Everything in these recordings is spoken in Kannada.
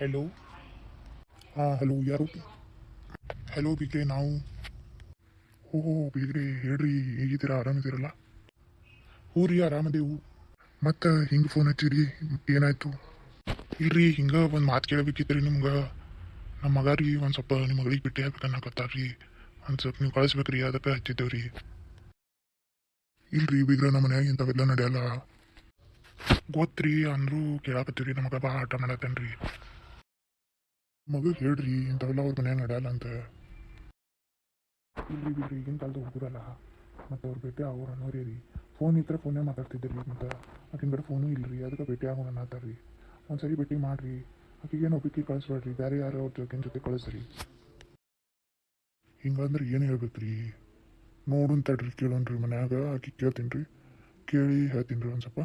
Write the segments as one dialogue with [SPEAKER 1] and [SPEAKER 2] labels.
[SPEAKER 1] ಹಲೋ ಹಾಂ ಹಲೋ ಯಾರು? ಹಲೋ ಬಿಗ್ರೆ ನಾವು. ಓಹೋ ಬಿಗ್ರೆ ಹೇಳ್ರಿ, ಹೇಗಿದ್ದೀರಾ? ಆರಾಮಿದ್ದೀರಲ್ಲ? ಹ್ಞೂ ರೀ ಆರಾಮದೇವು. ಮತ್ತು ಹಿಂಗೆ ಫೋನ್ ಹಚ್ಚಿರಿ, ಏನಾಯ್ತು? ಇಲ್ರಿ, ಹಿಂಗೆ ಒಂದು ಮಾತು ಕೇಳಬೇಕಿತ್ತು ರೀ ನಿಮ್ಗೆ. ನಮ್ಮ ಮಗ ರೀ ಒಂದು ಸ್ವಲ್ಪ ನಿಮ್ಮ ಮಗಳಿಗೆ ಬಿಟ್ಟು ಆಗ್ಬೇಕನ್ನಕತ್ತಾರ ರೀ ಒಂದು ಸ್ವಲ್ಪ ನೀವು ಕಳಿಸ್ಬೇಕ್ರಿ, ಅದಕ್ಕೆ ಹಚ್ಚಿದ್ದೇವೆ ರೀ ಇಲ್ರಿ, ಬೀಗ್ರ ನಮ್ಮ ಮನ್ಯಾಗ ಇಂಥವೆಲ್ಲ ನಡೆಯಲ್ಲ. ಗೊತ್ತ್ರಿ, ಅಂದ್ರೂ ಕೇಳಾಕತ್ತೀರಿ ನಮಗ, ಬಾ, ಆಟ ಮಾಡತ್ತೇನ್ರಿ. ಮಗ ಹೇಳ್ರಿ ಇಂಥವೆಲ್ಲ ಅವ್ರ ಮನೆ ನಡೆಯಲ್ಲ ಅಂತ. ಇಲ್ರಿ ಬಿಡ್ರಿ ಈಗಿನ ಕಾಲದ ಹುಡುಗರಲ್ಲ. ಮತ್ತು ಅವ್ರ ಭೇಟಿ ಅವ್ರು ಅನ್ನೋರಿ ರೀ. ಫೋನ್ ಇದ್ರೆ ಫೋನೇ ರೀ ಮತ್ತು. ಆಕಿನ ಕಡೆ ಫೋನು ಇಲ್ರಿ ಅದಕ್ಕೆ ಭೇಟಿ ಆಗೋಣ ಅನ್ನತ್ತಾರ್ರಿ ಒಂದು ಸರಿ ಭೇಟಿ ಮಾಡ್ರಿ. ಆಕಿಗೇನು ಒಪ್ಪಿಗೆ ಕಳಿಸ್ಬೇಡ್ರಿ ಬೇರೆ ಯಾರು ಅವ್ರ ಜೊತೆ ಜೊತೆ ಕಳಿಸ್ರಿ. ಹಿಂಗಂದ್ರೆ ಏನು ಹೇಳ್ಬೇಕ್ರಿ? ನೋಡುನ್ ತಡ್ರಿ ರೀ ಮನ್ಯಾಗ ಆಕಿ ಕೇಳ್ತೀನಿ ರೀ. ಕೇಳಿ ಹೇಳ್ತೀನಿ ರೀ ಒಂದು ಸ್ವಲ್ಪ.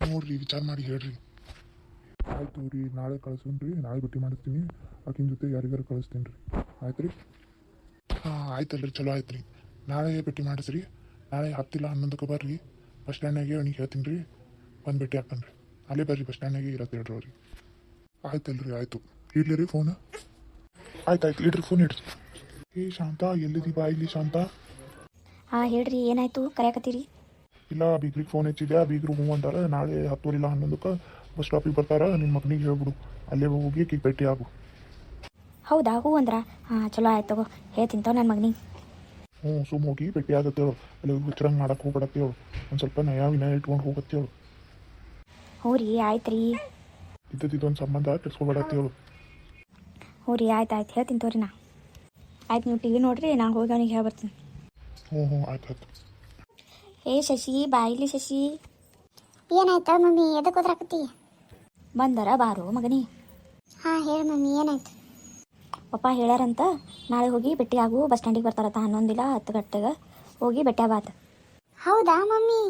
[SPEAKER 1] ನೋಡ್ರಿ ವಿಚಾರ ಮಾಡಿ ಹೇಳ್ರಿ. ಆಯ್ತು ರೀ ನಾಳೆ ಕಳ್ಸೋಣ ರೀ ನಾಳೆ ಭೇಟಿ ಮಾಡಿಸ್ತೀನಿ. ಆಕಿನ ಜೊತೆ ಯಾರಿಗಾರು ಕಳಿಸ್ತೀನಿ ರೀ. ಆಯ್ತು ರೀ? ಹಾಂ ಆಯ್ತಲ್ರಿ ಚಲೋ ಆಯ್ತು ರೀ. ನಾಳೆ ಭೇಟಿ ಮಾಡಿಸ್ರಿ. ನಾಳೆ ಹತ್ತಿಲ್ಲ ಹನ್ನೊಂದಕ್ಕೆ ಬರ್ರಿ. ಬಸ್ ಸ್ಟ್ಯಾಂಡಾಗೆ ಅವ್ನಿಗೆ ಹೇಳ್ತೀನಿ ರೀ. ಬಂದು ಭೇಟಿ ಹಾಕನ್ರಿ ಅಲ್ಲೇ ಬರ್ರಿ ಬಸ್ ಸ್ಟ್ಯಾಂಡಾಗೆ ಇರತ್ತೆ ಹೇಳ್ರಿ ಅವ್ರಿಗೆ. ಆಯ್ತಲ್ರಿ ಆಯಿತು. ಇಡ್ಲಿ ರೀ ಫೋನ್ ಆಯ್ತು ಆಯ್ತು ಇಡ್ರಿ ಫೋನ್ ಇಡ್ರಿ. ಏ ಶಾಂತ ಎಲ್ಲಿದ್ದೀ ಬಾ ಇಲ್ಲಿ ಶಾಂತ?
[SPEAKER 2] ಹಾಂ ಹೇಳ್ರಿ ಏನಾಯ್ತು? ಕರೆಯಕತ್ತೀರಿ?
[SPEAKER 1] ಇಲ್ಲ ಬೀಗ್ರಿಗೆ ಫೋನ್ ಹೆಚ್ಚಿದೆ ಬೀಗ್ರು ಹ್ಞೂ ಅಂತಾರೆ ನಾಳೆ ಹತ್ತುವರೆ ಇಲ್ಲ ಹನ್ನೊಂದಕ್ಕೆ ಬಸ್ ಸ್ಟಾಪಿಗೆ ಬರ್ತಾರ? ನಿನ್ನ ಮಗನಿಗೆ ಹೇಳ್ಬಿಡು. ಅಲ್ಲೇ ಹೋಗಿ ಆಕಿಗೆ ಭೇಟಿ ಆಗು
[SPEAKER 2] ಹೌದಾ? ಹೂ ಅಂದ್ರ? ಹಾಂ ಚಲೋ ಆಯ್ತು ತಗೋ. ಹೇಳ್ತೀನಿ ತಗೋ ನನ್ನ ಮಗನಿಗೆ.
[SPEAKER 1] ಹ್ಞೂ ಸುಮ್ಮ ಹೋಗಿ ಭೇಟಿ ಆಗತ್ತೇಳು ಅಲ್ಲಿ ಹುಚ್ಚರಂಗೆ ಮಾಡಕ್ಕೆ ಹೋಗ್ಬಿಡತ್ತೇಳು ಒಂದು ಸ್ವಲ್ಪ ನಯ ವಿನಯ ಇಟ್ಕೊಂಡು ಹೋಗತ್ತೇಳು
[SPEAKER 2] ಹ್ಞೂ ರೀ ಆಯ್ತು ರೀ.
[SPEAKER 1] ಇದ್ದದಿದ್ದೊಂದು ಸಂಬಂಧ ಕೆಡ್ಸ್ಕೊಬೇಡತ್ತೇಳು
[SPEAKER 2] ಹ್ಞೂ ರೀ ಆಯ್ತು ಆಯ್ತು. ಹೇಳ್ತೀನಿ ತೋರಿ ನಾ. ಆಯ್ತು ನೀವು ಟಿ ವಿ ನೋಡ್ರಿ ನಾನು ಹೋಗಿ ಅವನಿಗೆ ಹೇಳ್ಬರ್ತೀನಿ.
[SPEAKER 1] ಹ್ಞೂ ಹ್ಞೂ ಆಯ್ತು ಆಯ್ತು.
[SPEAKER 2] ಏ ಶಶಿ ಬಾಯಿಲಿ ಶಶಿ.
[SPEAKER 3] ಏನಾಯ್ತಾ ಮಮ್ಮಿ? ಎದಕ್ಕೆ ಹೋದ್ರಾಕತ್ತಿ?
[SPEAKER 2] ಬಂದರ ಬಾರು ಮಗನಿ.
[SPEAKER 3] ಹಾಂ ಹೇಳು ಮಮ್ಮಿ ಏನಾಯ್ತು?
[SPEAKER 2] ಪಪ್ಪ ಹೇಳ್ಯಾರಂತ ನಾಳೆ ಹೋಗಿ ಭೇಟಿ ಆಗು ಬಸ್ ಸ್ಟ್ಯಾಂಡಿಗೆ ಬರ್ತಾರತ್ತ ಹನ್ನೊಂದಿಲ್ಲ ಹತ್ತು ಗಂಟೆಗೆ. ಹೋಗಿ ಭೇಟಿ ಬಾತ್
[SPEAKER 3] ಹೌದಾ ಮಮ್ಮಿ?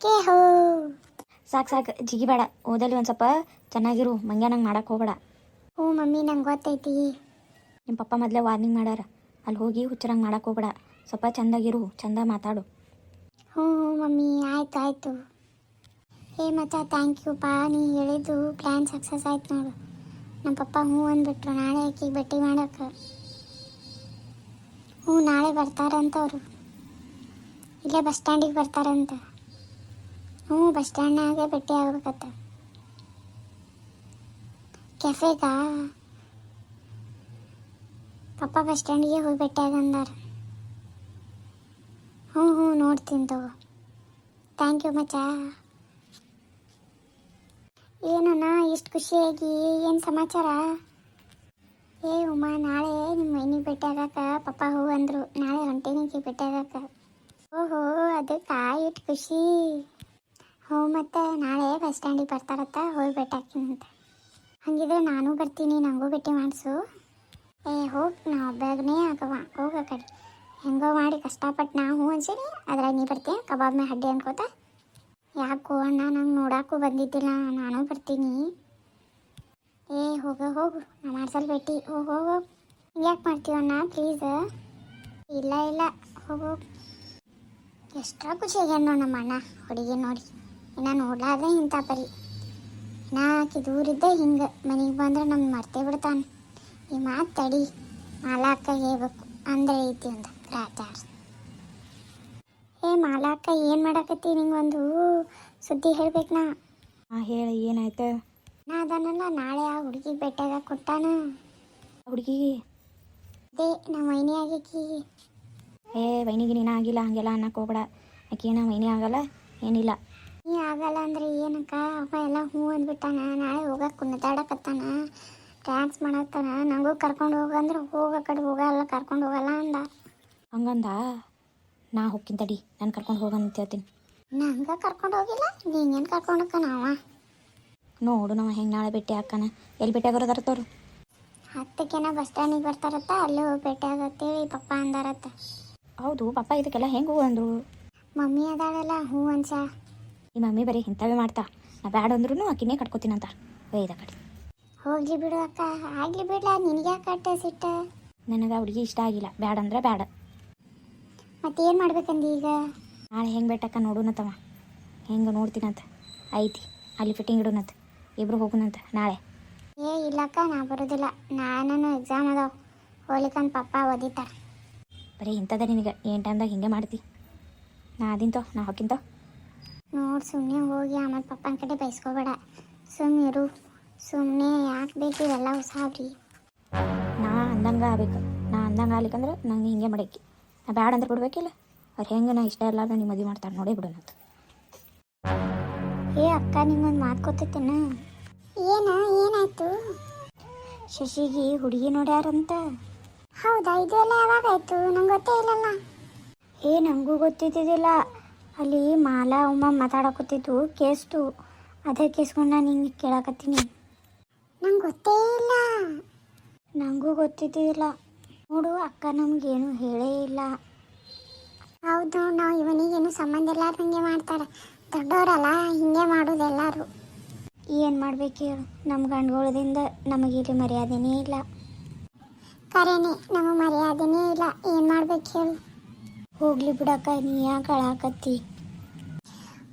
[SPEAKER 3] ಕೇ ಸಾಕ್
[SPEAKER 2] ಸಾಕು ಸಾಕು ಜಿಗಿಬೇಡ ಓದಲ್ಲಿ ಒಂದು ಸ್ವಲ್ಪ ಚೆನ್ನಾಗಿರು ಮಂಗ್ಯ ನಂಗೆ ಮಾಡಕ್ಕೆ ಹೋಗ್ಬೇಡ.
[SPEAKER 3] ಹ್ಞೂ ಮಮ್ಮಿ ನಂಗೆ ಗೊತ್ತೈತಿ
[SPEAKER 2] ನಿಮ್ಮ ಪಪ್ಪ ಮೊದಲೇ ವಾರ್ನಿಂಗ್ ಮಾಡ್ಯಾರ ಅಲ್ಲಿ ಹೋಗಿ ಹುಚ್ಚರಂಗೆ ಮಾಡಕ್ಕೆ ಹೋಗ್ಬೇಡ ಸ್ವಲ್ಪ ಚಂದಾಗಿರು ಚಂದ ಮಾತಾಡು.
[SPEAKER 3] ಹ್ಞೂ ಹ್ಞೂ ಮಮ್ಮಿ ಆಯ್ತು ಆಯಿತು. ಏ ಮಚ್ಚ ಥ್ಯಾಂಕ್ ಯು ಪಾ. ನೀ ಹೇಳಿದ್ದು ಪ್ಲ್ಯಾನ್ ಸಕ್ಸಸ್ ಆಯ್ತು ನೋಡು. ನಮ್ಮ ಪಪ್ಪ ಹ್ಞೂ ಅಂದ್ಬಿಟ್ರು, ನಾಳೆ ಆಕಿಗೆ ಭೇಟಿ ಮಾಡೋಕೆ ಹ್ಞೂ ನಾಳೆ ಬರ್ತಾರಂತ ಅವರು ಇಲ್ಲೇ ಬಸ್ ಸ್ಟ್ಯಾಂಡಿಗೆ ಬರ್ತಾರಂತ. ಹ್ಞೂ ಬಸ್ ಸ್ಟ್ಯಾಂಡ್ನಾಗೆ ಭೇಟಿ ಆಗ್ಬೇಕತ್ತ ಕೆಫೆಗಾ ಪಪ್ಪ ಬಸ್ ಸ್ಟ್ಯಾಂಡಿಗೆ ಹೋಗಿ ಭೇಟಿ ಆಗಂದಾರ ಹ್ಞೂ ಹ್ಞೂ ನೋಡ್ತೀನಿ ತಗೋ. ಥ್ಯಾಂಕ್ ಯು ಮಚ್ಚ. ಇಷ್ಟು ಖುಷಿಯಾಗಿ, ಏನು ಸಮಾಚಾರ? ಏ ಉಮಾ, ನಾಳೆ ನಿಮ್ಮ ಮೈನಿಗೆ ಭೇಟಿ ಆಗಾಕ ಪಪ್ಪ ಹೂ ಅಂದರು. ನಾಳೆ ಹೊಂಟೇನಿಗೆ ಭೇಟಿ ಆಗಾಕ ಓಹೋ ಅದಕ್ಕೆ ಇಷ್ಟು ಖುಷಿ. ಹ್ಞೂ ಮತ್ತೆ, ನಾಳೆ ಬಸ್ ಸ್ಟ್ಯಾಂಡಿಗೆ ಬರ್ತಾರತ್ತ, ಹೋಗಿ ಭೇಟಿ ಅಂತ. ಹಂಗಿದ್ರೆ ನಾನು ಬರ್ತೀನಿ ನನಗೂ ಭೇಟಿ ಮಾಡಿಸು. ಏ, ಹೋಗಿ ನಾ ಒಬ್ಬನೇ ಆಗವ. ಹೋಗ ಕಡೆ. ಹೆಂಗೋ ಮಾಡಿ ಕಷ್ಟಪಟ್ಟು ನಾ ಹ್ಞೂ ಅನ್ಸಿರಿ ಅದ್ರಾಗ ನೀ ಬರ್ತೀಯ, ಕಬಾಬ್ ಮೇ ಹಡ್ಡಿ ಅನ್ಕೋತ. ಯಾಕೋ ಅಣ್ಣ, ನಂಗೆ ನೋಡೋಕ್ಕೂ ಬಂದಿದ್ದಿಲ್ಲ. ನಾನು ಬರ್ತೀನಿ. ಏ, ಹೋಗ, ಹೋಗು. ನಾನು ಮಾಡ್ಸಲ್ ಭೇಟಿ ಹೋಗಿ ಹೋಗು ಯಾಕೆ ಮಾಡ್ತೀವಣ್ಣ ಪ್ಲೀಸ್ ಇಲ್ಲ ಇಲ್ಲ. ಹೋಗು ಎಷ್ಟರ ಖುಷಿ ಆಗ್ಯಾನ ನಮ್ಮ ಅಣ್ಣ, ಹುಡುಗಿ ನೋಡಿ. ಇನ್ನು ನೋಡ್ಲಾರ್ದೆ ಇಂಥ ಪರಿ. ನಾ ದೂರ ದೂರಿದ್ದೆ ಹಿಂಗೆ. ಮನೆಗೆ ಬಂದ್ರೆ ನಮ್ಮ ಮರ್ತೇ ಬಿಡ್ತಾನೆ. ಈ ಮಾತು ತಡಿ. ಮಾಲಾಕ ಹೇಳ್ಬೇಕು. ಅಂದರೆ ಐತಿ ಅಂತ ಗ್ರಾಚಾರ ಏ ಮಾಲಾಕ ಏನು ಮಾಡಾಕತ್ತಿ ನಿಂಗೊಂದು ಸುದ್ದಿ ಹೇಳ್ಬೇಕು ನಾ?
[SPEAKER 2] ಹಾಂ ಹೇಳಿ ಏನಾಯ್ತು?
[SPEAKER 3] ನಾ ಅದನ್ನಲ್ಲ ನಾಳೆ ಆ ಹುಡುಗಿ ಬೆಟ್ಟಾಗ ಕೊಟ್ಟಾನ.
[SPEAKER 2] ಹುಡುಗಿಗೆ
[SPEAKER 3] ಅದೇ ನಮ್ಮ ಮೈನಿ ಆಗೇಕಿ.
[SPEAKER 2] ಏ ವೈನಿಗೆ ನೀನು ಆಗಿಲ್ಲ ಹಂಗೆಲ್ಲ ಅನ್ನಕ್ಕೆ ಹೋಗ್ಬೇಡ. ಆಕೇನ ವೈನಿ ಆಗಲ್ಲ ಏನಿಲ್ಲ.
[SPEAKER 3] ನೀ ಆಗಲ್ಲ ಅಂದ್ರೆ ಏನಕ್ಕ? ಅವ ಎಲ್ಲ ಹ್ಞೂ ಅಂದ್ಬಿಟ್ಟಾನ ನಾಳೆ ಹೋಗಕ್ಕೆ ಕುಣಿತಾಡಕತ್ತಾನ ಡ್ಯಾನ್ಸ್ ಮಾಡತ್ತಾನ ನನಗೂ ಕರ್ಕೊಂಡು ಹೋಗಂದ್ರೆ ಹೋಗ ಕಡೆ ಹೋಗಲ್ಲ ಕರ್ಕೊಂಡು ಹೋಗಲ್ಲ ಅಂದ.
[SPEAKER 2] ಹಂಗಂದ? ನಾ ಹೋಗ್ತೀನಿ ತಡಿ. ನಾನು ಕರ್ಕೊಂಡು ಹೋಗಂತ ಹೇಳ್ತೀನಿ.
[SPEAKER 3] ನಂಗೆ ಕರ್ಕೊಂಡು ಹೋಗಿಲ್ಲ? ನೀನು ಕರ್ಕೊಂಡು ನಾವ?
[SPEAKER 2] ನೋಡು ನಾವು ಹೆಂಗೆ ನಾಳೆ ಭೇಟಿ ಹಾಕನ ಎಲ್ಲಿ ಭೇಟಿ ಆಗೋರದಾರ ತೋರು?
[SPEAKER 3] ಹತ್ತಕ್ಕೆನ ಬಸ್ ಸ್ಟ್ಯಾಂಡಿಗೆ ಬರ್ತಾರತ್ತ ಅಲ್ಲಿ ಹೋಗಿ ಭೇಟಿ ಆಗತ್ತೀವಿ ಪಪ್ಪ ಅಂದಾರತ್ತ.
[SPEAKER 2] ಹೌದು ಪಪ್ಪ ಇದಕ್ಕೆಲ್ಲ ಹೆಂಗೆ ಅಂದ್ರು?
[SPEAKER 3] ಮಮ್ಮಿ ಅದಾಳಲ್ಲ ಹ್ಞೂ ಅನ್ಸ
[SPEAKER 2] ಈ ಮಮ್ಮಿ ಬರೀ ಇಂಥವೇ ಮಾಡ್ತಾ. ನಾ ಬ್ಯಾಡ ಅಂದ್ರೂ ಅಕ್ಕಿನೇ ಕಟ್ಕೋತೀನಿ ಅಂತ. ಒಯ್ದ ಕಡೆ
[SPEAKER 3] ಹೋಗ್ಲಿ ಬಿಡು ಅಕ್ಕ ಆಗ್ಲಿ ಬಿಡ್ಲ ನಿನಗೆ ಕಟ್ಟ ಸಿಟ್ಟ?
[SPEAKER 2] ನನಗೆ ಹುಡುಗಿ ಇಷ್ಟ ಆಗಿಲ್ಲ. ಬ್ಯಾಡ ಅಂದ್ರೆ ಬ್ಯಾಡ.
[SPEAKER 3] ಮತ್ತೇನು ಮಾಡ್ಬೇಕಂದು ಈಗ?
[SPEAKER 2] ನಾಳೆ ಹೆಂಗೆ ಬೆಟ್ಟಕ್ಕ ನೋಡೋಣತ್ತವ ಹೆಂಗೆ ನೋಡ್ತೀನಂತ. ಐತಿ ಅಲ್ಲಿ ಫಿಟ್ಟಿಂಗ್ ಇಡೋಣಂತ ಇಬ್ರು ಹೋಗೋಣಂತ ನಾಳೆ.
[SPEAKER 3] ಏ ಇಲ್ಲಕ್ಕ ನಾ ಬರೋದಿಲ್ಲ. ನಾನು ಎಕ್ಸಾಮ್ ಅದಾವ. ಹೋಗ್ಲಿಕ್ಕಂತ ಪಪ್ಪ ಓದಿತಾರೆ.
[SPEAKER 2] ಬರೀ ಇಂಥದ ನಿನಗೆ. ಏನು ಟೈಮ್ದಾಗ ಹಿಂಗೆ ಮಾಡ್ತಿ? ನಾ ಅದಿಂತೋ ನಾ ಹಾಕಿಂತೋ
[SPEAKER 3] ನೋಡಿ ಸುಮ್ಮನೆ ಹೋಗಿ ಆಮೇಲೆ ಪಪ್ಪನ ಕಡೆ ಬೈಸ್ಕೋಬೇಡ. ಸುಮ್ಮನೆ ಇರು. ಸುಮ್ಮನೆ ಯಾಕೆ ಬೇಕು ಇವೆಲ್ಲ ಉಸಾಬ್ರಿ
[SPEAKER 2] ನಾ ಅಂದಂಗೆ ಆಗ್ಬೇಕು. ನಾ ಅಂದಂಗೆ ಆಗ್ಲಿಕ್ಕಂದ್ರೆ ನಂಗೆ ಹಿಂಗೆ ಮಾಡಕ್ಕೆ ಬ್ಯಾಡ ಅಂದ್ರೆ ಬಿಡ್ಬೇಕಿಲ್ಲ. ಅವ್ರು ಹೆಂಗೆ ನಾ ಇಷ್ಟ ಇರಲಾರ್ದ ನಿಮ್ಮ ಮದುವೆ ಮಾಡ್ತಾರೆ ನೋಡೇ ಬಿಡೋಣ
[SPEAKER 3] ಏ ಅಕ್ಕ ನಿಮ್ಮೊಂದು ಮಾತು ಗೊತ್ತೈತೇನ? ಏನ ಏನಾಯ್ತು?
[SPEAKER 2] ಶಶಿಗೆ ಹುಡುಗಿ ನೋಡ್ಯಾರಂತ.
[SPEAKER 3] ಹೌದಾ ಇದೆಲ್ಲ ಯಾವಾಗಾಯ್ತು? ನಂಗೆ ಗೊತ್ತೇ ಇಲ್ಲಲ್ಲ.
[SPEAKER 2] ಏ ನನಗೂ ಗೊತ್ತಿದ್ದಿದ್ದಿಲ್ಲ. ಅಲ್ಲಿ ಮಾಲಾ ಉಮ್ಮ ಮಾತಾಡಕತ್ತಿದ್ದು ಕೇಸ್ತು ಅದೇ ಕೇಸ್ಕೊಂಡು ನಾನು ಹಿಂಗೆ ಕೇಳಕತ್ತೀನಿ.
[SPEAKER 3] ನಂಗೆ ಗೊತ್ತೇ ಇಲ್ಲ.
[SPEAKER 2] ನನಗೂ ಗೊತ್ತಿದ್ದಿಲ್ಲ ನೋಡು ಅಕ್ಕ ನಮಗೇನು ಹೇಳೇ ಇಲ್ಲ.
[SPEAKER 3] ಹೌದು ನಾವು ಇವನಿಗೇನು ಸಂಬಂಧ ಇಲ್ಲಾರ್ದಂಗೆ ಮಾಡ್ತಾರೆ. ದೊಡ್ಡವರಲ್ಲ ಹಿಂಗೆ ಮಾಡೋದು ಎಲ್ಲರೂ.
[SPEAKER 2] ಏನು ಮಾಡ್ಬೇಕು ಹೇಳು? ನಮ್ಮ ಗಂಡುಗಳದಿಂದ ನಮಗೆ ಇಲ್ಲಿ ಮರ್ಯಾದೆನೇ ಇಲ್ಲ.
[SPEAKER 3] ಕರೇನೆ ನಮಗೆ ಮರ್ಯಾದೆನೇ ಇಲ್ಲ. ಏನು ಮಾಡ್ಬೇಕು ಹೇಳು?
[SPEAKER 2] ಹೋಗ್ಲಿ ಬಿಡಕ್ಕ ನೀ ಯಾಕೆ ಅಳಾಕತ್ತಿ?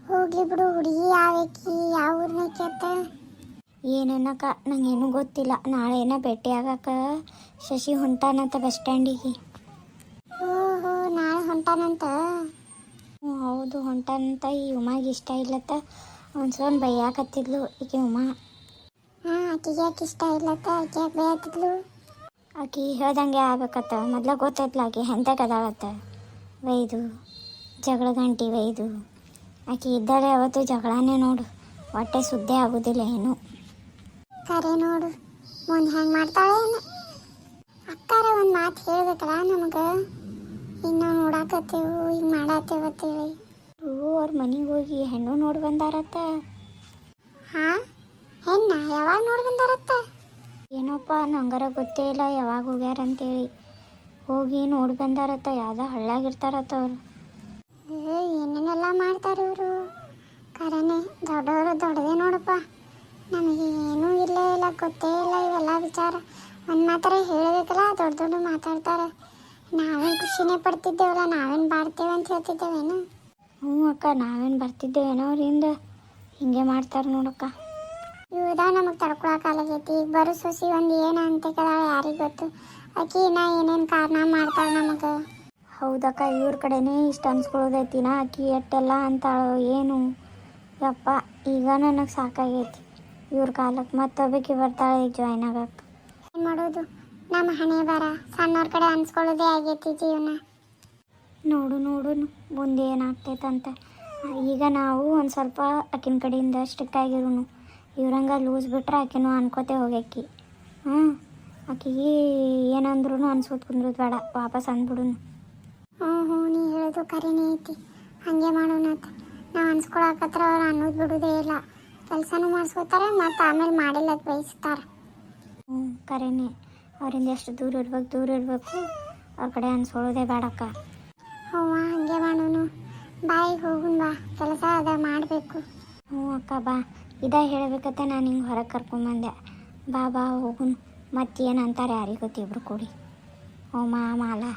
[SPEAKER 3] ಹೋಗ್ಲಿ ಬಿಡು ಹುಡುಗಿ ಯಾವಕಿ ಯಾವ ಊರ್ನ ಕೇತ
[SPEAKER 2] ಏನನ್ನಕ್ಕ ನಂಗೇನು ಗೊತ್ತಿಲ್ಲ. ನಾಳೆನ ಭೇಟಿ ಆಗಕ್ಕ ಶಶಿ ಹೊಂಟಾನಂತ ಬಸ್ ಸ್ಟ್ಯಾಂಡಿಗೆ
[SPEAKER 3] ಓಹೋ ನಾಳೆ ಹೊಂಟಾನಂತ?
[SPEAKER 2] ಹ್ಞೂ ಹೌದು ಹೊಂಟಾನಂತ. ಈ ಉಮಾಗೆ ಇಷ್ಟ ಇಲ್ಲತ್ತ. ಒಂದು ಸಲ ಬೈಯಾಕತ್ತಿದ್ಲು ಈಕೆ ಉಮಾ.
[SPEAKER 3] ಹಾಂ ಆಕೆಗೆ ಯಾಕೆ ಇಷ್ಟ ಇಲ್ಲತ್ತ? ಆಕೆ ಯಾಕೆ ಬೈಯಾಕತ್ತಿದ್ಲು?
[SPEAKER 2] ಆಕೆ ಹೇಳ್ದಂಗೆ ಆಗ್ಬೇಕತ್ತ. ಮೊದ್ಲ ಗೊತ್ತೈತ್ಲ ಆಕೆ ಹೆಂತ ಅದಾಳತ್ತ. ವೈದು ಜಗಳ ಗಂಟಿ ವೈದು. ಆಕೆ ಇದ್ದಾಳೆ ಅವತ್ತು ಜಗಳನೇ ನೋಡು. ಹೊಟ್ಟೆ ಸುದ್ದಿ ಆಗೋದಿಲ್ಲ ಏನು.
[SPEAKER 3] ಕರೆ ನೋಡು. ಮುಂದೆ ಹೆಂಗೆ ಮಾಡ್ತಾಳೆ ಅಕ್ಕಾರ ಒಂದು ಮಾತು ಹೇಳ್ಬೇಕಲ್ಲ ನಮಗೆ? ಈಗ ನಾವು ನೋಡಾಕತ್ತೇವು ಹಿಂಗೆ ಮಾಡತ್ತೇವತ್ತೇವಿ
[SPEAKER 2] ಅವ್ರ ಮನೆಗೆ ಹೋಗಿ ಹೆಣ್ಣು ನೋಡಿ ಬಂದಾರತ್ತ?
[SPEAKER 3] ಹಾಂ? ಹೆಣ್ಣ ಯಾವಾಗ ನೋಡಿ ಬಂದಾರತ್ತ?
[SPEAKER 2] ಏನೋಪ್ಪ ನಂಗರ ಗೊತ್ತೇ ಇಲ್ಲ ಯಾವಾಗ ಹೋಗ್ಯಾರ ಅಂತೇಳಿ. ಹೋಗಿ ನೋಡಿ ಬಂದಾರತ್ತ ಯಾವುದೋ ಹಳ್ಳಾಗಿರ್ತಾರತ್ತ ಅವ್ರು.
[SPEAKER 3] ಏನೇನೆಲ್ಲ ಮಾಡ್ತಾರೆ ಇವರು? ಕರೆನೆ ದೊಡ್ಡವರು ದೊಡ್ಡದೇ ನೋಡಪ್ಪ. ನಮಗೆ ಇಲ್ಲೇ ಇಲ್ಲ, ಗೊತ್ತೇ ಇಲ್ಲ, ಇವೆಲ್ಲ ವಿಚಾರ. ಒಂದು ಮಾತ್ರ ಹೇಳಬೇಕಲ್ಲ ದೊಡ್ಡ ದೊಡ್ಡ ಮಾತಾಡ್ತಾರೆ. ನಾವೇನು ಖುಷಿನೇ ಪಡ್ತಿದ್ದೇವಲ್ಲ, ನಾವೇನು ಬಾಡ್ತೇವೆ ಅಂತ ಹೇಳ್ತಿದ್ದೇವೇನು?
[SPEAKER 2] ಹ್ಞೂ ಅಕ್ಕ, ನಾವೇನು ಬರ್ತಿದ್ದೇವೇನೋ ಅವ್ರಿಂದ. ಹಿಂಗೆ ಮಾಡ್ತಾರೆ ನೋಡಕ್ಕ.
[SPEAKER 3] ಇವ್ದ ನಮಗೆ ತಡ್ಕೊಳಕಾಲಾಗೈತಿ ಈಗ ಬರೋ ಸೊಸಿ ಒಂದು ಏನು ಅಂತ ಕೇಳಾಳ ಯಾರಿಗೆ ಗೊತ್ತು? ಆಕಿ ನಾ ಏನೇನು ಕಾರಣ ಮಾಡ್ತಾಳೆ ನಮಗೆ?
[SPEAKER 2] ಹೌದಕ್ಕ, ಇವ್ರ ಕಡೆನೇ ಇಷ್ಟು ಅನ್ಸ್ಕೊಳ್ಳೋದೈತಿನ ಆಕಿ ಎಟ್ಟೆಲ್ಲ ಅಂತಾಳೋ, ಏನು? ಯಪ್ಪ, ಈಗ ನನಗೆ ಸಾಕಾಗೈತಿ. ಇವ್ರ ಕಾಲಕ್ಕೆ ಮತ್ತೊಬ್ಬಕ್ಕೆ ಬರ್ತಾಳೆ ಈಗ ಜಾಯ್ನ್ ಆಗಕ್ಕೆ
[SPEAKER 3] ಏನು ಮಾಡೋದು? ನಮ್ಮ ಹಣೆ ಬರ ಸಣ್ಣವ್ರ ಕಡೆ ಅನ್ಸ್ಕೊಳ್ಳೋದೇ ಆಗೈತಿ ಜೀವನ.
[SPEAKER 2] ನೋಡು ನೋಡು ಮುಂದೆ ಏನಾಗ್ತೈತಂತ. ಈಗ ನಾವು ಒಂದು ಸ್ವಲ್ಪ ಆಕಿನ ಕಡೆಯಿಂದ ಸ್ಟ್ರಿಕ್ಟ್ ಆಗಿರೋನು. ಇವ್ರಂಗ ಲೂಸ್ ಬಿಟ್ರೆ ಆಕಿನೂ ಅನ್ಕೋತೆ ಹೋಗ್ಯಾಕಿ. ಹ್ಞೂ ಆಕಿಗೆ ಏನಂದ್ರೂ ಅನ್ಸ್ಕೊತ್ ಕುಂದ್ರದು ಬೇಡ. ವಾಪಸ್ ಅಂದ್ಬಿಡುನು.
[SPEAKER 3] ಹ್ಞೂ ಹ್ಞೂ ನೀ ಹೇಳೋದು ಕರೆನೇ ಐತಿ. ಹಾಗೆ ಮಾಡೋಣ ನಾವು ಅನ್ಸ್ಕೊಳಕತ್ರ ಅವ್ರು ಅನ್ನೋದು ಬಿಡೋದೇ ಇಲ್ಲ. ಕೆಲಸನೂ ಮಾಡಿಸ್ಕೋತಾರೆ ಮತ್ತು ಆಮೇಲೆ ಮಾಡಿಲ್ಲ ಅದು ಬಯಸ್ತಾರೆ
[SPEAKER 2] ಹ್ಞೂ ಕರೆನೇ. ಅವರಿಂದ ಎಷ್ಟು ದೂರ ಇರ್ಬೇಕು ದೂರ ಇರಬೇಕು. ಅವ್ರ ಕಡೆ ಅನ್ಸ್ಕೊಳ್ಳೋದೇ ಬೇಡಕ್ಕ.
[SPEAKER 3] ಹ್ಞೂ ಹಂಗೆ ಮಾಡೋನು. ಬಾಯಿ ಹೋಗುನ್ ಬಾ. ಕೆಲಸ ಅದ ಮಾಡಬೇಕು.
[SPEAKER 2] ಹ್ಞೂ ಅಕ್ಕ ಬಾ. ಇದ ಹೇಳಬೇಕತ್ತ ನಾನು ಹಿಂಗೆ ಹೊರಗೆ ಕರ್ಕೊಂಬಂದೆ. ಬಾ ಬಾ ಹೋಗುನ್. ಮತ್ತೇನು ಅಂತಾರೆ ಯಾರಿಗೆ ಗೊತ್ತಿಬ್ರು ಕೂಡಿ. ಮಾ ಮಾಲಾ.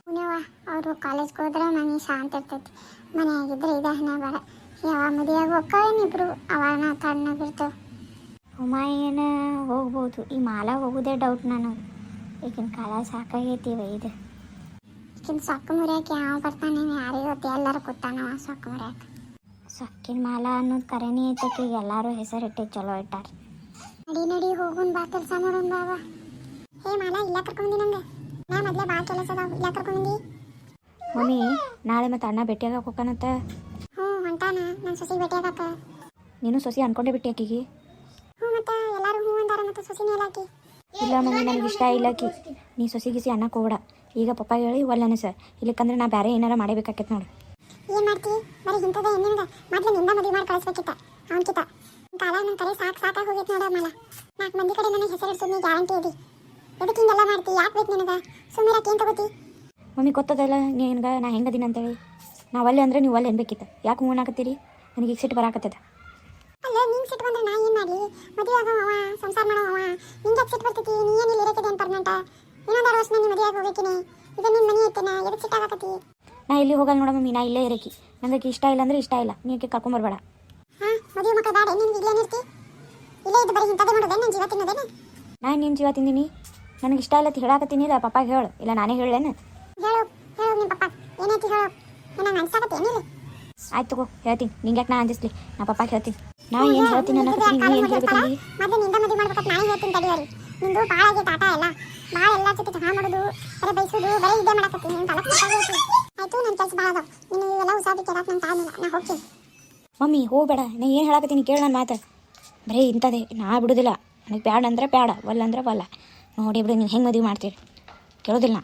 [SPEAKER 3] ಪುಣ್ಯವ ಅವರು ಕಾಲೇಜ್ಗೆ ಹೋದ್ರೆ ಮನೆ ಶಾಂತ ಇರ್ತೈತಿ. ಮನೆಯಾಗಿದ್ದರೆ ಇದೆ ಹಣ ಬರ ಯಾವಾಗ ಮದುವೆಯಾಗಿ ಹೋಗ್ತಾವೇನಿಬ್ರು ಅವಾಗ ನಾ ತಣ್ಣಗಿರ್ತೇವೆ
[SPEAKER 2] ಉಮಾ ಏನು ಹೋಗ್ಬೋದು. ಈ ಮಾಲೆ ಹೋಗೋದೇ ಡೌಟ್ ನನಗೆ. ಈಗಿನ ಕಾಲ ಸಾಕಾಗೈತಿ ಇದು
[SPEAKER 3] ಈಗಿನ ಸೊಕ್ಕ ಮುರಿಯಕ್ಕೆ ಯಾವ ಬರ್ತಾನೆ ಯಾರಿಗೆ ಗೊತ್ತು ಎಲ್ಲರೂ ಕೂತಾನವ ಸೊಕ್ಕ ಮುರಿಯಕ್ಕೆ
[SPEAKER 2] ಸೊಕ್ಕಿನ ಮಾಲ ಅನ್ನೋದು ಕರೆನೇ ಐತಕ್ಕೆ ಎಲ್ಲರೂ ಹೆಸರಿಟ್ಟು ಚಲೋ ಇಟ್ಟಾರ.
[SPEAKER 3] ನಡಿ ನಡಿ ಹೋಗುನ್ ಬಾ ಕೆಲಸ ಮಾಡೋನ್ ಬಾ ಬಾ. ಹೇ ಮಾಲ ಇಲ್ಲ ಕರ್ಕೊಂಡಿ ನಂಗೆ. ನಾ ಮೊದ್ಲೇ ಬಾ ಕೆಲಸ ಅದಾವ ಇಲ್ಲ ಕರ್ಕೊಂಡಿ
[SPEAKER 2] ಮಮ್ಮಿ ನಾಳೆ ಮತ್ತೆ ಅಣ್ಣ ಭೇಟಿಯಾಗಕ್ಕೆ ಹೋಗ್ಕನತ್ತ
[SPEAKER 3] ನನ್ನ ಸೊಸಿ ಭೇಟಿ
[SPEAKER 2] ನೀನು ಸೊಸಿ ಅನ್ಕೊಂಡೇ ಬಿಟ್ಟಿ ಆಕಿಗೆ?
[SPEAKER 3] ಹ್ಞೂ ಮತ್ತೆ ಎಲ್ಲರೂ ಹ್ಞೂ ಅಂದಾರ ಮತ್ತೆ ಸೊಸಿನೇ ಇಲ್ಲ ಆಕಿ.
[SPEAKER 2] ಇಲ್ಲ ಮಮ್ಮಿ ನನಗೆ ಇಷ್ಟ ಇಲ್ಲ ಆಕಿ. ನೀ ಸೊಸಿ ಗಿಸಿ ಅನ್ನಕ್ಕೆ ಹೋಗ್ಬೇಡ. ಈಗ ಪಪ್ಪ ಹೇಳಿ ಒಲ್ಲ ಸರ್. ಇಲ್ಲಕ್ಕಂದ್ರೆ ನಾ ಬೇರೆ ಏನಾರ ಮಾಡಬೇಕಾಕೈತೆ ನೋಡು.
[SPEAKER 3] ಏನು ಮಾಡ್ತಿ? ಬರೀ ಇಂಥದ ಹೆಣ್ಣಿಂದ ಮೊದಲು ನಿಂದ ಮದುವೆ ಮಾಡಿ ಕಳಿಸ್ಬೇಕಿತ್ತ. ಅವನ್ಕಿತ. ಕಾಲ ನನ್ನ ಕರೆ ಸಾಕು ಸಾಕಾಗಿ ಹೋಗೈತೆ ನೋಡು ಮಲ ನಾಲ್ಕು ಮಂದಿ ಕಡೆ ನನಗೆ ಹೆಸರು ಸುಮ್ಮನೆ ಗ್ಯಾರಂಟಿ ಇದೆ. ಎದಕ್ಕೆ ಹಿಂಗೆಲ್ಲ ಮಾಡ್ತಿ? ಯಾಕೆ ಬೇಕು ನಿನಗೆ? ಸುಮ್ಮನೆ ಏನು ತಗೋತಿ?
[SPEAKER 2] ಮಮ್ಮಿ ಗೊತ್ತದಲ್ಲ ನಿನ್ಗೆ ನಾ ಹೆಂಗದೀನಿ ಅಂತೇಳಿ ನಾವು ಅಲ್ಲೇ ಅಂದ್ರೆ ನೀವು ಅಲ್ಲೇ ಅನ್ಬೇಕಿತ್ತು. ಯಾಕೆ ಮೂಣಾಕತ್ತೀರಿ ನನಗೆ ಈಗ ಸಿಟ್ಟು ಬರಾಕತ್ತದ
[SPEAKER 3] ಅಲ್ಲ ನಿಂಗೆ ಸಿಟ್ಟು ಬಂದ್ರೆ ನಾ ಏನು ಮಾಡಲಿ ಮದುವೆ ಆಗೋ ಅವ ಸಂಸಾರ ಮಾಡೋ ಅವ ನಿಂಗೆ ಸಿಟ್ಟು ಬರ್ತೈತಿ? ನೀ ಏನು ಇಲ್ಲಿ ಇರಕ್ಕೆ ಪರ್ಮನೆಂಟ ಇನ್ನೊಂದು ವರ್ಷ ನೀ ಮದುವೆ ಹೋಗ್ಬೇಕಿನಿ. ಇದು ನಿನ್ನ ಮನೆ ಐತೆನ ಎದಕ್ಕೆ ಆಗಕತ್ತಿ?
[SPEAKER 2] ನಾ ಇಲ್ಲಿ ಹೋಗಲ್ಲ ನೋಡ ಮಮ್ಮಿ ನಾ ಇಲ್ಲೇ ಇರಕಿ. ನನಗೆ ಇಷ್ಟ ಇಲ್ಲ ಅಂದ್ರೆ ಇಷ್ಟ ಇಲ್ಲ. ನೀ ಆಕೆ ಕರ್ಕೊಂಬರ್ಬೇಡ
[SPEAKER 3] ಹಾಂ ಮದುವೆ ಮಕ್ಕಳು ಬೇಡ ನಿನ್ಗೆ ಇಲ್ಲೇನಿರ್ತಿ ತಿಂದೇನೆ
[SPEAKER 2] ನಾನು ನಿನ್ನ ಜೀವ ತಿಂದಿನಿ. ನನಗೆ ಇಷ್ಟ ಇಲ್ಲ ಹೇಳಾಕತ್ತೀನಿ ಇಲ್ಲ ಪಪ್ಪಾಗೆ ಹೇಳು. ಇಲ್ಲ ನಾನೇ ಹೇಳೇನು
[SPEAKER 3] ಹೇಳು ಹೇಳು ನಿಮ್ಮ ಪಪ್ಪ ಏನೈತಿ ಹೇಳು ನನಗೆ ಅನ್ಸಾಕತ್ತೆ ಏನಿಲ್ಲ
[SPEAKER 2] ಆಯ್ತು ತಗೋ ಹೇಳ್ತೀನಿ. ನಿಂಗೆ ಯಾಕೆ ನಾ ಅಂದಿಸ್ಲಿ? ನಾ ಪಪ್ಪ ಹೇಳ್ತೀನಿ. ನಾ ಏನು ಹೇಳ್ತೀನಿ ಅನ್ನಕತ್ತೀನಿ ನೀ ಏನು ಹೇಳ್ಬೇಕಂದಿ
[SPEAKER 3] ಮತ್ತೆ ನಿಂದ ಮದುವೆ ಮಾಡ್ಬೇಕಂತ ನಾನು ಹೇಳ್ತೀನಿ ತಡಿಯರಿ ನಿಂದು ಭಾಳ ಆಗಿ ಆಟ ಎಲ್ಲ. ಭಾಳ ಎಲ್ಲ ಜೊತೆ ಜಗಳ ಮಾಡೋದು ಬರೀ ಬೈಸೋದು ಬರೀ ಇದೇ ಮಾಡಕತ್ತೀನಿ ನಿನ್ನ ಸಾಕಾಗೈತಿ ಆಯ್ತು ನನ್ನ ಕೆಲಸ ಭಾಳ ಅದಾವ ನೀನು ಇವೆಲ್ಲ ಉಸಾದಿ ಕೇಳಾಕ ನಂಗೆ ಆಗಿಲ್ಲ ನಾ ಹೋಗ್ತೀನಿ.
[SPEAKER 2] ಮಮ್ಮಿ ಹೋಗ್ಬೇಡ. ನಾ ಏನು ಹೇಳಾಕತ್ತೀನಿ ಕೇಳು ನನ್ನ ಮಾತು. ಬರೀ ಇಂಥದ್ದೇ. ನಾ ಬಿಡೋದಿಲ್ಲ. ನನಗೆ ಬ್ಯಾಡ ಅಂದ್ರೆ ಬ್ಯಾಡ ಒಲ್ಲ ಅಂದ್ರೆ ಒಲ್ಲ. ನೋಡಿ ಬಿಡು ನೀನು ಹೆಂಗೆ ಮದುವೆ ಮಾಡ್ತೀರಿ? ಕೇಳೋದಿಲ್ಲ ನಾ.